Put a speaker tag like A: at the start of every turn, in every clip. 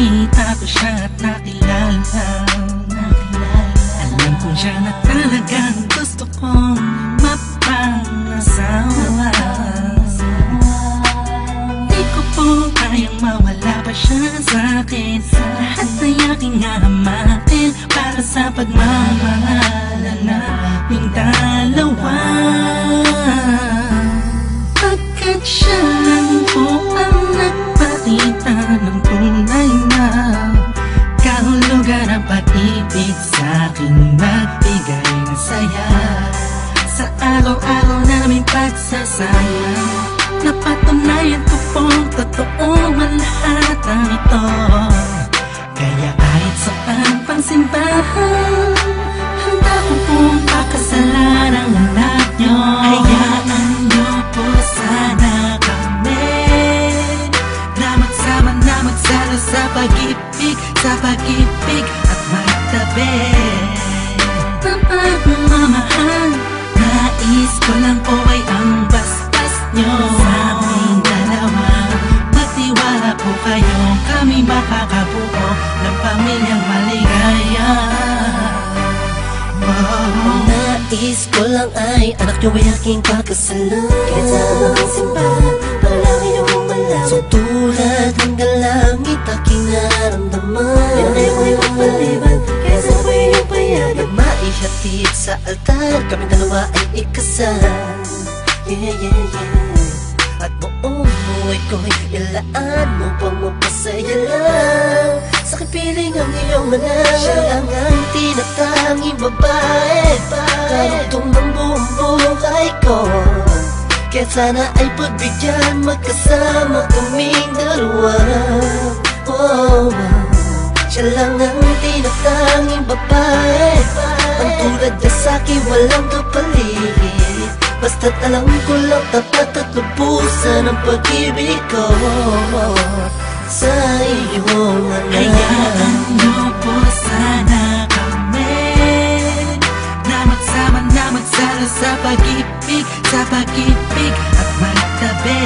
A: ko siya at nakilala. Alam ko siya na talagang gusto kong mapangasawa. Di ko po kayang mawala pa siya sa akin. Lahat ay aking hamakin Para sa pagmamahala naming dalawa. Pagkat siya Kaya kahit saan pang simbahan Handa ko pong pakasalan ang anak nyo. Hayaan nyo po sana kami. Na magsama na magsalo sa pag-ibig Sa pag-ibig makakabuo Ng pamilyang maligaya. Wow.
B: Nais ko lang ay anak niyo ay aking pagkasalan Kahit sa ang simbahan, palagi niyong malaman So tulad hanggang langit aking naramdaman. Yan ay ako'y magpaliban, kaya sa ako'y iyong payagan Maihatid sa altar, kami dalawa ay ikasal. Yeah, yeah, yeah. At buong buhay ko'y ilaan mo pang mapasaya ang anak Siya lang ang tinatanging babae Karugtong ng buong buhay ko Kaya sana ay pagbigyan Magkasama kaming dalawa oh, Siya lang ang tinatanging babae Ang tulad niya sa'kin walang kapalit Basta't alam ko lang tapat at lubusan ang pag-ibig ko Sa iyong anak
A: Hayaan nyo pag-ibig at magtabi.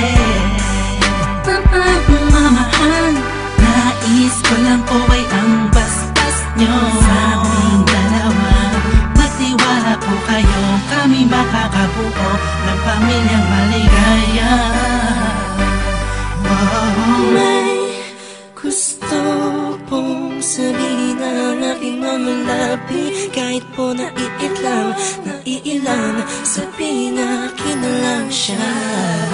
A: Na pagmamahal Nais ko lang po ay ang basbas nyo. Sa aming dalawa Magtiwala po kayo. Kami makakabuo Ng pamilyang maligaya. Wow.
B: May gusto pong sabihin ang aking mga labi. Kahit po naiilang, na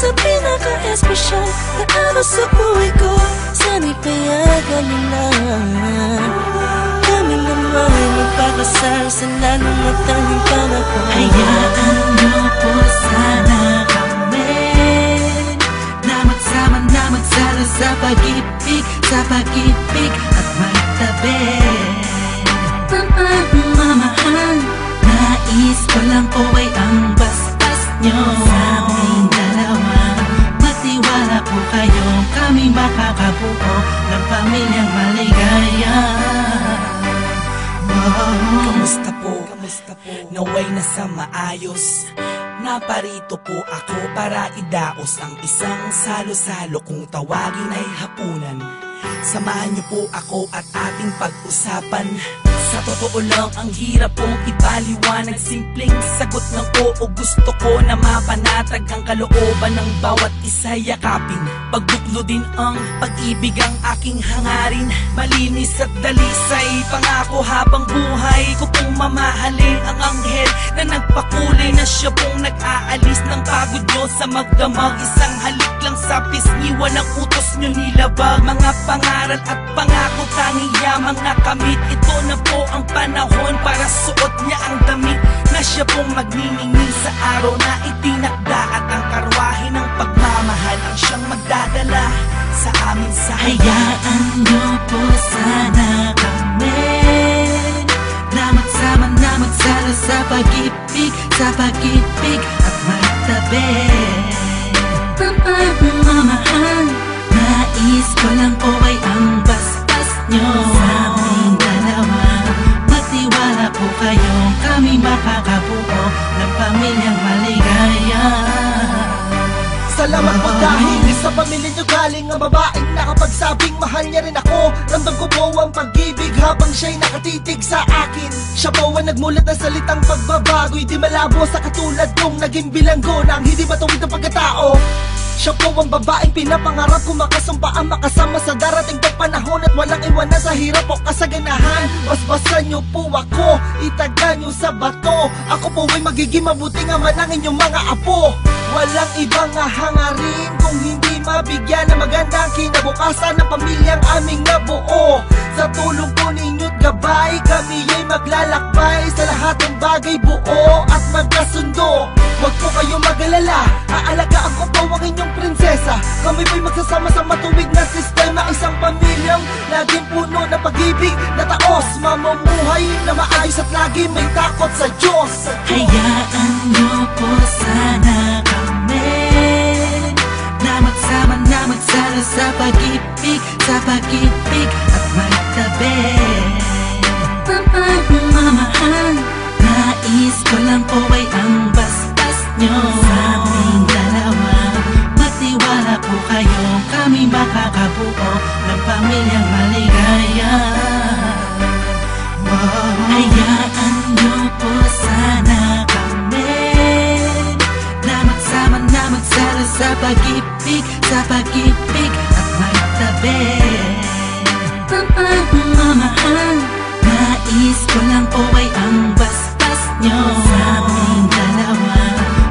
B: Sa pinaka-espesyal Na araw sa buhay ko. Sana'y payagan mo na Kami naman ay magpapasal Sa lalong at tanging panahon.
A: Hayaan nyo po sana kami Na magsama sa pag-ibig Sa pag-ibig at magtabi. Na pagmamahal Nais ko lang po ay ang basbas nyo Kami makakabuo Ng pamilyang maligaya Wow.
C: Kamusta po? Kamusta po? Naway na sa maayos Naparito po ako para idaos ang isang salo-salo kung tawagin ay hapunan Samahan niyo po ako at ating pag-usapan Sa totoo lang ang hirap pong ipaliwanag Simpleng sagot ng oo gusto ko na mapanatag Ang kalooban ng bawat isa. Yakapin Pagbuklo din ang pag-ibig ang aking hangarin. Malinis at dalisay Pangako habang buhay ko pong mamahalin Ang anghel na nagpakulay na siya pong nag-aalis ng pagod nyo sa magdamag. Isang halik lang sa pisngi Walang utos nyo nilabag. Mga pangaral at pangako tanging yamang nakamit. Ito na po ang panahon para suot niya ang damit. Na siya pong magniningning sa araw na itinakda At ang karwahe ng pagmamahal ang siyang magdadala sa amin sa
A: Hayaan niyo po sana kami. Na magsama na magsalo sa pag-ibig Sa pag-ibig at magtabi
D: dahil sa pamilya nyo galing ang babaeng nakapagsabing mahal niya rin ako. Ramdam ko po ang pag-ibig habang siya'y nakatitig sa akin. Siya po ang nagmulat ng salitang pagbabago'y di malabo sa katulad kong naging bilanggo ng hindi matuwid ang pagkatao. Siya po ang babaeng pinapangarap ko makasumpa ang makasama sa darating pang panahon At walang iwanan sa hirap o kasaganahan. Basbasan niyo po ako, itaga niyo sa bato. Ako po ay magiging mabuting ama ng inyong mga apo. Walang ibang hangarin kung mabigyan ng magandang kinabukasan ng pamilyang aming nabuo. Sa tulong po ninyo't gabay, kami ay maglalakbay Sa lahat ng bagay buo at magkasundo. Huwag po kayong mag-alala Aalagaan ko po ang inyong prinsesa. Kami po'y magsasama sa matuwid na sistema Isang pamilyang laging puno ng pag-ibig na taos. Mamumuhay na maayos at lagi may takot sa Diyos.
A: Hayaan niyo po sana pag-ibig Sa pag-ibig at magtabi. Pagmamahal Nais ko lang po ay ang bastas nyo Sa aming dalawa Magtiwala po kayo. Kami makakabuo Ng pamilyang maligaya. Hayaan niyo po sana sa pag-ibig Sa pag-ibig magtabi Mamahal Nais ko lang po ay ang bastas nyo Sa aming dalawa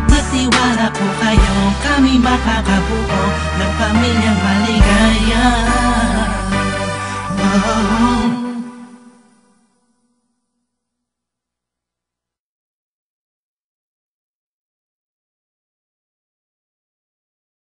A: Magtiwala po kayo Kami makakabuo ng pamilyang maligaya Oh, oh, oh.